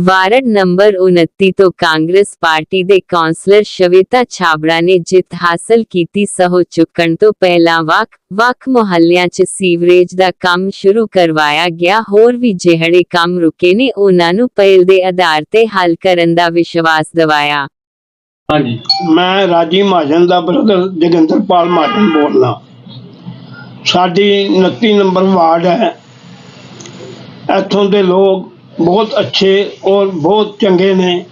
Ward number 29 ਤੋਂ Congress party ਦੇ councillor Shweta Chhabra ਨੇ ਜਿੱਤ ਹਾਸਲ ਕੀਤੀ ਸਹੁੰ ਚੁੱਕਣ ਤੋਂ ਪਹਿਲਾਂ ਵੱਖ ਵੱਖ ਮੁਹੱਲਿਆਂ 'ਚ ਸੀਵਰੇਜ ਦਾ ਕੰਮ ਸ਼ੁਰੂ ਕਰਵਾਇਆ ਗਿਆ। ਹੋਰ ਵੀ ਜਿਹੜੇ ਕੰਮ ਰੁਕੇ ਨੇ, ਉਹਨਾਂ ਨੂੰ ਪਹਿਲ ਦੇ ਆਧਾਰ ਤੇ ਹੱਲ ਕਰਨ ਦਾ ਵਿਸ਼ਵਾਸ ਦਿਵਾਇਆ। ਹਾਂਜੀ। ਮੈਂ ਰਾਜੀ ਮਹਾਜਨ ਦਾ ਬ੍ਰਦਰ ਜਗਿੰਦਰਪਾਲ ਮਹਾਜਨ ਬੋਲਦਾ। ਸਾਡੀ 29 ਨੰਬਰ ਵਾਰਡ ਹੈ। ਇੱਥੋਂ ਦੇ ਲੋਕ ਬਹੁਤ ਅੱਛੇ ਔਰ ਬਹੁਤ ਚੰਗੇ ਨੇ।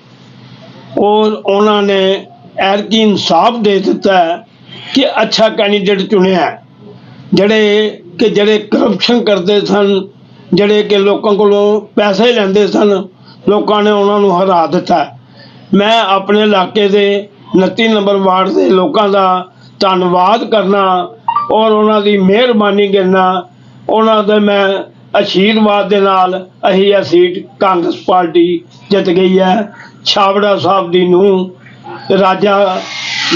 ਔਰ ਉਹਨਾਂ ਨੇ ਐਰਕੀ ਇਨਸਾਫ ਦੇ ਦਿੱਤਾ ਕਿ ਅੱਛਾ ਕੈਂਡੀਡੇਟ ਚੁਣਿਆ ਜਿਹੜੇ ਕਿ ਜਿਹੜੇ ਕਰਪਸ਼ਨ ਕਰਦੇ ਸਨ, ਜਿਹੜੇ ਕਿ ਲੋਕਾਂ ਕੋਲੋਂ ਪੈਸੇ ਲੈਂਦੇ ਸਨ, ਲੋਕਾਂ ਨੇ ਉਹਨਾਂ ਨੂੰ ਹਰਾ ਦਿੱਤਾ ਮੈਂ ਆਪਣੇ ਇਲਾਕੇ ਦੇ 29 ਨੰਬਰ ਵਾਰਡ ਦੇ ਲੋਕਾਂ ਦਾ ਧੰਨਵਾਦ ਕਰਨਾ ਔਰ ਉਹਨਾਂ ਦੀ ਮਿਹਰਬਾਨੀ ਕਰਨਾ। ਉਹਨਾਂ ਦੇ ਮੈਂ ਆਸ਼ੀਰਵਾਦ ਦੇ ਨਾਲ ਅਸੀਂ ਇਹ ਸੀਟ ਕਾਂਗਰਸ ਪਾਰਟੀ ਜਿੱਤ ਗਈ ਹੈ। ਛਾਬੜਾ ਸਾਹਿਬ ਦੀ ਨੂੰ ਰਾਜਾ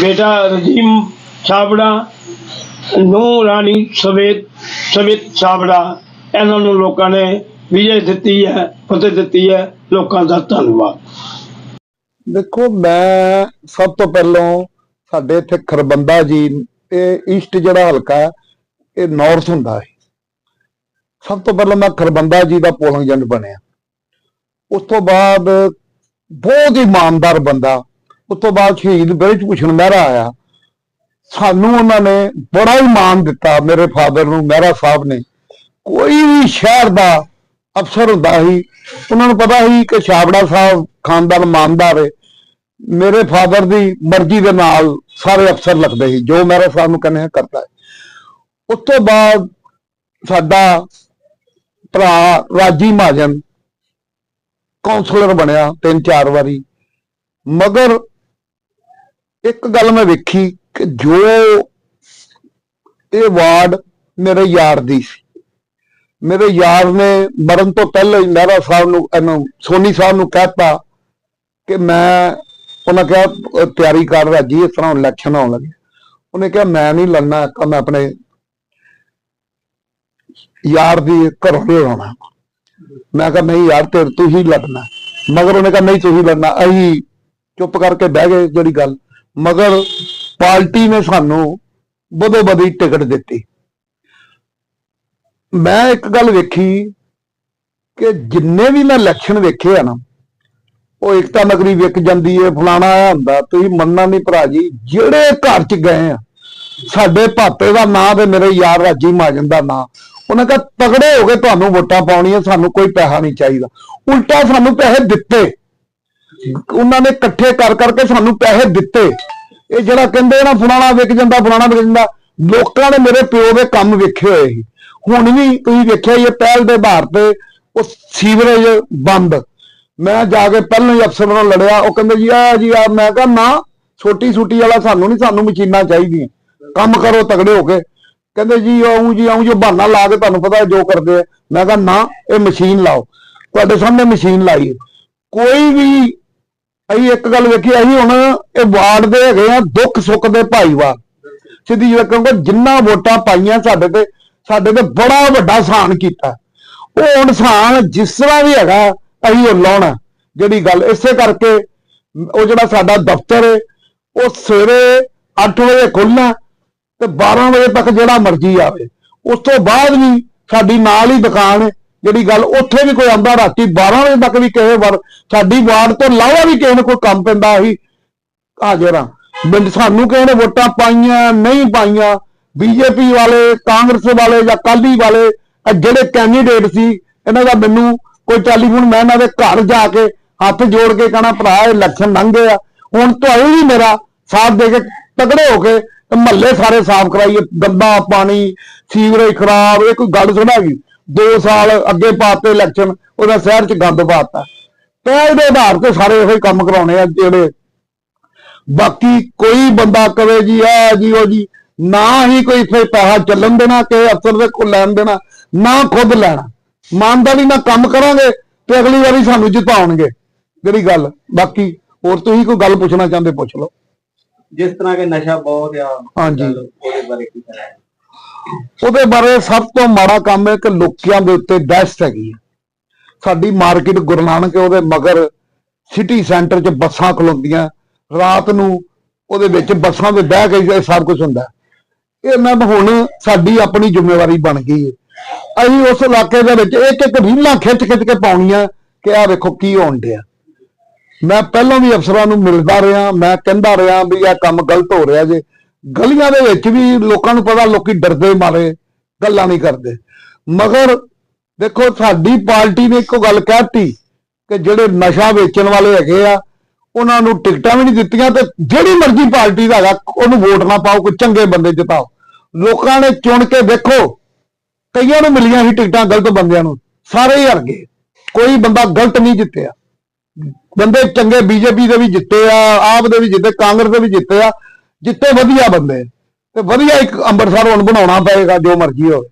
ਬੇਟਾ ਰਜੀਮ ਛਾਬੜਾ ਨੂੰ ਰਾਣੀ ਸਵੇਤ ਸਵੇਤ ਛਾਬੜਾ, ਇਹਨਾਂ ਨੂੰ ਲੋਕਾਂ ਨੇ ਵਿਜੇ ਦਿੱਤੀ ਹੈ, ਫਤਿਹ ਦਿੱਤੀ ਹੈ। ਲੋਕਾਂ ਦਾ ਧੰਨਵਾਦ। ਦੇਖੋ, ਮੈਂ ਸਭ ਤੋਂ ਪਹਿਲਾਂ ਸਾਡੇ ਇੱਥੇ ਖਰਬੰਦਾ ਜੀ, ਇਹ ਈਸਟ ਜਿਹੜਾ ਹਲਕਾ ਇਹ ਨਾਰਥ ਹੁੰਦਾ ਹੈ। ਸਭ ਤੋਂ ਪਹਿਲਾਂ ਮੈਂ ਖਰਬੰਦਾ ਜੀ ਦਾ ਪੋਲਿੰਗ ਏਜੰਟ ਬਣਿਆ। ਉਸ ਤੋਂ ਬਾਅਦ ਬਹੁਤ ਹੀ ਇਮਾਨਦਾਰ ਬੰਦਾ। ਉਸ ਤੋਂ ਬਾਅਦ ਸ਼ਹੀਦ ਬ੍ਰਿਜ ਭੂਸ਼ਣ ਮਹਿਰਾ ਆਇਆ। ਸਾਨੂੰ ਉਹਨਾਂ ਨੇ ਬੜਾ ਹੀ ਮਾਣ ਦਿੱਤਾ, ਮੇਰੇ ਫਾਦਰ ਨੂੰ, ਮਹਿਰਾ ਸਾਹਿਬ ਨੇ। ਕੋਈ ਵੀ ਸ਼ਹਿਰ ਦਾ ਅਫਸਰ ਹੁੰਦਾ ਸੀ, ਉਹਨਾਂ ਨੂੰ ਪਤਾ ਸੀ ਕਿ ਛਾਬੜਾ ਸਾਹਿਬ ਖਾਨਦਾਨ ਇਮਾਨਦਾਰ ਹੈ ਮੇਰੇ ਫਾਦਰ ਦੀ ਮਰਜ਼ੀ ਦੇ ਨਾਲ ਸਾਰੇ ਅਫਸਰ ਲੱਗਦੇ ਸੀ, ਜੋ ਮਹਿਰਾ ਸਾਹਿਬ ਨੂੰ ਕਹਿੰਦੇ ਕਰਦਾ ਹੈ ਉਸ ਤੋਂ ਬਾਅਦ ਸਾਡਾ ਭਰਾ ਰਾਜੀ ਮਹਾਜਨ ਕਾਉਂਸਲਰ ਬਣਿਆ ਤਿੰਨ ਚਾਰ ਵਾਰੀ। ਮਗਰ ਇੱਕ ਗੱਲ ਮੈਂ ਵੇਖੀ ਕਿ ਜੋ ਇਹ ਵਾਰਡ ਮੇਰੇ ਯਾਰ ਦੀ ਸੀ। ਮੇਰੇ ਯਾਰ ਨੇ ਮਰਨ ਤੋਂ ਪਹਿਲਾਂ ਹੀ ਮਹਿਰਾ ਸਾਹਿਬ ਨੂੰ, ਇਹਨੂੰ ਸੋਨੀ ਸਾਹਿਬ ਨੂੰ ਕਹਿਤਾ ਕਿ ਮੈਂ, ਉਹਨਾਂ ਕਿਹਾ ਤਿਆਰੀ ਕਰ ਰਿਹਾ ਜੀ ਇਸ ਤਰ੍ਹਾਂ ਇਲੈਕਸ਼ਨ ਆਉਣ ਲੱਗੇ। ਉਹਨੇ ਕਿਹਾ, ਮੈਂ ਨਹੀਂ ਲੜਨਾ ਕਿ ਮੈਂ ਆਪਣੇ ਯਾਰ ਦੀ ਘਰੋਂ ਲੜਾਉਣਾ ਮੈਂ ਕਿਹਾ, ਨਹੀਂ ਯਾਰ ਤੇ ਤੂੰ ਹੀ ਲੜਨਾ। ਮਗਰ ਉਹਨੇ ਕਿਹਾ, ਨਹੀਂ ਤੁਸੀਂ ਲੜਨਾ। ਅਸੀਂ ਚੁੱਪ ਕਰਕੇ ਬਹਿ ਗਏ ਜਿਹੜੀ ਗੱਲ। ਮਗਰ ਪਾਰਟੀ ਨੇ ਸਾਨੂੰ ਬਦੋ ਬਦੀ ਟਿਕਟ ਦਿੱਤੀ। ਮੈਂ ਇੱਕ ਗੱਲ ਵੇਖੀ ਕਿ ਜਿੰਨੇ ਵੀ ਮੈਂ ਇਲੈਕਸ਼ਨ ਵੇਖੇ ਆ ਨਾ, ਉਹ ਇਕਤਾ ਨਗਰੀ ਵਿਕ ਜਾਂਦੀ ਏ, ਫਲਾਣਾ ਆ ਹੁੰਦਾ। ਤੁਸੀਂ ਮੰਨਣਾ ਨਹੀਂ ਭਰਾ ਜੀ, ਜਿਹੜੇ ਘਰ ਚ ਗਏ ਆ, ਸਾਡੇ ਭਾਪੇ ਦਾ ਨਾਂ ਤੇ ਮੇਰੇ ਯਾਰ ਰਾਜੀ ਮਾਜਨ ਦਾ ਨਾਂ ਉਹਨਾਂ ਕਹਾ ਤਗੜੇ ਹੋ ਕੇ ਤੁਹਾਨੂੰ ਵੋਟਾਂ ਪਾਉਣੀਆਂ, ਸਾਨੂੰ ਕੋਈ ਪੈਸਾ ਨਹੀਂ ਚਾਹੀਦਾ। ਉਲਟਾ ਸਾਨੂੰ ਪੈਸੇ ਦਿੱਤੇ। ਉਹਨਾਂ ਨੇ ਇਕੱਠੇ ਕਰ ਕਰਕੇ ਸਾਨੂੰ ਪੈਸੇ ਦਿੱਤੇ। ਇਹ ਜਿਹੜਾ ਕਹਿੰਦੇ ਨਾ, ਫਲਾਣਾ ਵਿਕ ਜਾਂਦਾ, ਫਲਾਣਾ ਵਿਕ ਜਾਂਦਾ, ਲੋਕਾਂ ਨੇ ਮੇਰੇ ਪਿਓ ਦੇ ਕੰਮ ਵੇਖੇ ਹੋਏ ਸੀ। ਹੁਣ ਵੀ ਤੁਸੀਂ ਵੇਖਿਆ ਹੀ ਇਹ ਪਹਿਲ ਦੇ ਆਧਾਰ ਤੇ ਉਹ ਸੀਵਰੇਜ ਬੰਦ। ਮੈਂ ਜਾ ਕੇ ਪਹਿਲਾਂ ਹੀ ਅਫਸਰ ਨਾਲ ਲੜਿਆ, ਉਹ ਕਹਿੰਦੇ ਜੀ ਆ ਜੀ ਆ ਮੈਂ ਕਿਹਾ, ਨਾ ਛੋਟੀ ਛੋਟੀ ਵਾਲਾ ਸਾਨੂੰ ਨਹੀਂ, ਸਾਨੂੰ ਮਸ਼ੀਨਾਂ ਚਾਹੀਦੀਆਂ। ਕੰਮ ਕਰੋ, ਤਗੜੇ ਹੋ ਕੇ। ਕਹਿੰਦੇ ਜੀ ਆਉਂ ਜੀ, ਆਉਂ ਜੋ, ਬਹਾਨਾ ਲਾ ਕੇ ਤੁਹਾਨੂੰ ਪਤਾ ਜੋ ਕਰਦੇ ਆ। ਮੈਂ ਕਿਹਾ, ਨਾ, ਇਹ ਮਸ਼ੀਨ ਲਾਓ। ਤੁਹਾਡੇ ਸਾਹਮਣੇ ਮਸ਼ੀਨ ਲਾਈ ਕੋਈ ਵੀ ਅਸੀਂ ਇੱਕ ਗੱਲ ਵੇਖੀ, ਅਸੀਂ ਹੁਣ ਇਹ ਵਾਰਡ ਦੇ ਹੈਗੇ ਆ, ਦੁੱਖ ਸੁੱਖ ਦੇ ਭਾਈਵਾਲ ਸਿੱਧੀ ਜਿਹੀ ਕਹੂੰਗਾ, ਜਿੰਨਾ ਵੋਟਾਂ ਪਾਈਆਂ ਸਾਡੇ ਤੇ ਸਾਡੇ ਤੇ ਬੜਾ ਵੱਡਾ ਸਾਨ ਕੀਤਾ। ਉਹ ਹੁਣ ਸਾਨ ਜਿਸ ਤਰ੍ਹਾਂ ਵੀ ਹੈਗਾ, ਅਸੀਂ ਉਹ ਲਾਉਣਾ। ਜਿਹੜੀ ਗੱਲ ਇਸੇ ਕਰਕੇ, ਉਹ ਜਿਹੜਾ ਸਾਡਾ ਦਫ਼ਤਰ ਹੈ, ਉਹ ਸਵੇਰੇ 8 ਵਜੇ ਖੁੱਲਣਾ ਤੇ 12 ਵਜੇ ਤੱਕ ਜਿਹੜਾ ਮਰਜ਼ੀ ਆਵੇ। ਉਸ ਤੋਂ ਬਾਅਦ ਵੀ ਸਾਡੀ ਨਾਲ ਹੀ ਦੁਕਾਨ ਹੈ, ਜਿਹੜੀ ਗੱਲ ਉੱਥੇ ਵੀ ਕੋਈ ਆਉਂਦਾ, ਰਾਤੀ 12 ਵਜੇ ਤੱਕ ਵੀ ਕਿਸੇ ਵਾਰ ਸਾਡੀ ਵਾਰਡ ਤੋਂ ਇਲਾਵਾ ਵੀ ਕਿਸੇ ਨੂੰ ਕੋਈ ਕੰਮ ਪੈਂਦਾ ਸੀ ਹਾਜ਼ਰਾਂ ਬਿੰਦ ਸਾਨੂੰ ਕਿਸੇ ਨੇ ਵੋਟਾਂ ਪਾਈਆਂ, ਨਹੀਂ ਪਾਈਆਂ, ਬੀਜੇਪੀ ਵਾਲੇ, ਕਾਂਗਰਸ ਵਾਲੇ ਜਾਂ ਕਾਲੀ ਵਾਲੇ ਜਿਹੜੇ ਕੈਂਡੀਡੇਟ ਸੀ, ਇਹਨਾਂ ਦਾ ਮੈਨੂੰ ਕੋਈ ਟੈਲੀਫੋਨ, ਮੈਂ ਇਹਨਾਂ ਦੇ ਘਰ ਜਾ ਕੇ ਹੱਥ ਜੋੜ ਕੇ ਕਹਣਾ, ਭਰਾ, ਇਹ ਇਲੈਕਸ਼ਨ ਲੰਘ ਗਏ ਆ ਹੁਣ ਤੁਹਾਨੂੰ ਵੀ ਮੇਰਾ ਸਾਥ ਦੇ ਕੇ ਤਗੜੇ ਹੋ ਕੇ ਮਹੱਲੇ ਸਾਰੇ ਸਾਫ਼ ਕਰਾਈਏ, ਗੰਦਾ ਪਾਣੀ, ਸੀਵਰੇਜ ਖਰਾਬ, ਇਹ ਕੋਈ ਗੱਲ ਸੁਣਾ ਗਈ 2 ਸਾਲ ਅੱਗੇ ਪਾਤੇ ਇਲੈਕਸ਼ਨ ਉਹਦਾ ਸ਼ਹਿਰ ਚ ਗੰਦ ਪਾਤਾ। ਪਹਿਲ ਦੇ ਆਧਾਰ ਤੇ ਸਾਰੇ ਇਹੋ ਹੀ ਕੰਮ ਕਰਾਉਣੇ ਆ ਜਿਹੜੇ। ਬਾਕੀ ਕੋਈ ਬੰਦਾ ਕਵੇ ਜੀ ਆ ਜੀ, ਉਹ ਜੀ, ਨਾ ਹੀ ਕੋਈ ਇੱਥੇ ਪੈਸਾ ਚੱਲਣ ਦੇਣਾ ਕਿ ਅਫਸਰ ਦੇ ਕੋਲ ਲੈਣ ਦੇਣਾ, ਨਾ ਖੁਦ ਲੈਣਾ। ਇਮਾਨਦਾਰੀ ਨਾਲ ਕੰਮ ਕਰਾਂਗੇ ਤੇ ਅਗਲੀ ਵਾਰੀ ਸਾਨੂੰ ਜਿਤਾਉਣਗੇ। ਜਿਹੜੀ ਗੱਲ। ਬਾਕੀ ਹੋਰ ਤੁਸੀਂ ਕੋਈ ਗੱਲ ਪੁੱਛਣਾ ਚਾਹੁੰਦੇ, ਪੁੱਛ ਲਓ। ਜਿਸ ਤਰ੍ਹਾਂ ਕਿ ਨਸ਼ਾ ਬਹੁਤ ਆ ਹਾਂਜੀ। ਉਹਦੇ ਬਾਰੇ ਕੀ ਕਹਿਣਾ? ਉਹਦੇ ਬਾਰੇ ਸਭ ਤੋਂ ਮਾੜਾ ਕੰਮ ਹੈ ਕਿ ਲੋਕਾਂ ਦੇ ਉੱਤੇ ਦਹਿਸ਼ਤ ਹੈਗੀ ਹੈ ਸਾਡੀ ਮਾਰਕੀਟ ਗੁਰੂ ਨਾਨਕ ਉਹਦੇ ਮਗਰ ਸਿਟੀ ਸੈਂਟਰ 'ਚ ਬੱਸਾਂ ਖਲੋਂਦੀਆਂ। ਰਾਤ ਨੂੰ ਉਹਦੇ ਵਿੱਚ ਬੱਸਾਂ 'ਤੇ ਬਹਿ ਕੇ ਸਭ ਕੁਝ ਹੁੰਦਾ। ਇਹ ਮੈਂ ਹੁਣ ਸਾਡੀ ਆਪਣੀ ਜ਼ਿੰਮੇਵਾਰੀ ਬਣ ਗਈ ਹੈ। ਅਸੀਂ ਉਸ ਇਲਾਕੇ ਦੇ ਵਿੱਚ ਇੱਕ ਇੱਕ ਰੀਲਾਂ ਖਿੱਚ ਖਿੱਚ ਕੇ ਪਾਉਣੀਆਂ ਕਿ ਆਹ ਵੇਖੋ ਕੀ ਹੋਣ ਡਿਆ। ਮੈਂ ਪਹਿਲਾਂ ਵੀ ਅਫਸਰਾਂ ਨੂੰ ਮਿਲਦਾ ਰਿਹਾ, ਮੈਂ ਕਹਿੰਦਾ ਰਿਹਾ ਵੀ ਇਹ ਕੰਮ ਗਲਤ ਹੋ ਰਿਹਾ ਜੇ। ਗਲੀਆਂ ਦੇ ਵਿੱਚ ਵੀ ਲੋਕਾਂ ਨੂੰ ਪਤਾ, ਲੋਕੀ ਡਰਦੇ ਮਾਰੇ, ਗੱਲਾਂ ਨਹੀਂ ਕਰਦੇ। ਮਗਰ ਦੇਖੋ, ਸਾਡੀ ਪਾਰਟੀ ਨੇ ਇੱਕੋ ਗੱਲ ਕਹਿਤੀ ਕਿ ਜਿਹੜੇ ਨਸ਼ਾ ਵੇਚਣ ਵਾਲੇ ਹੈਗੇ ਆ, ਉਹਨਾਂ ਨੂੰ ਟਿਕਟਾਂ ਵੀ ਨਹੀਂ ਦਿੱਤੀਆਂ ਤੇ ਜਿਹੜੀ ਮਰਜ਼ੀ ਪਾਰਟੀ ਦਾ ਹੈਗਾ, ਉਹਨੂੰ ਵੋਟ ਨਾ ਪਾਓ, ਕੋਈ ਚੰਗੇ ਬੰਦੇ ਜਿਤਾਓ। ਲੋਕਾਂ ਨੇ ਚੁਣ ਕੇ ਦੇਖੋ, ਕਈਆਂ ਨੂੰ ਮਿਲੀਆਂ ਸੀ ਟਿਕਟਾਂ ਗਲਤ ਬੰਦਿਆਂ ਨੂੰ, ਸਾਰੇ ਹੀ ਹਰ ਗਏ। ਕੋਈ ਬੰਦਾ ਗਲਤ ਨਹੀਂ ਜਿੱਤਿਆ। ਬੰਦੇ ਚੰਗੇ ਬੀਜੇਪੀ ਦੇ ਵੀ ਜਿੱਤੇ ਆ ਆਪ ਦੇ ਵੀ ਜਿੱਤੇ ਕਾਂਗਰਸ ਦੇ ਵੀ ਜਿੱਤੇ ਆ ਜਿੱਤੇ ਵਧੀਆ ਬੰਦੇ। ਤੇ ਵਧੀਆ ਇੱਕ ਅੰਮ੍ਰਿਤਸਰ ਹੁਣ ਬਣਾਉਣਾ ਪਏਗਾ ਜੋ ਮਰਜ਼ੀ ਹੋਵੇ।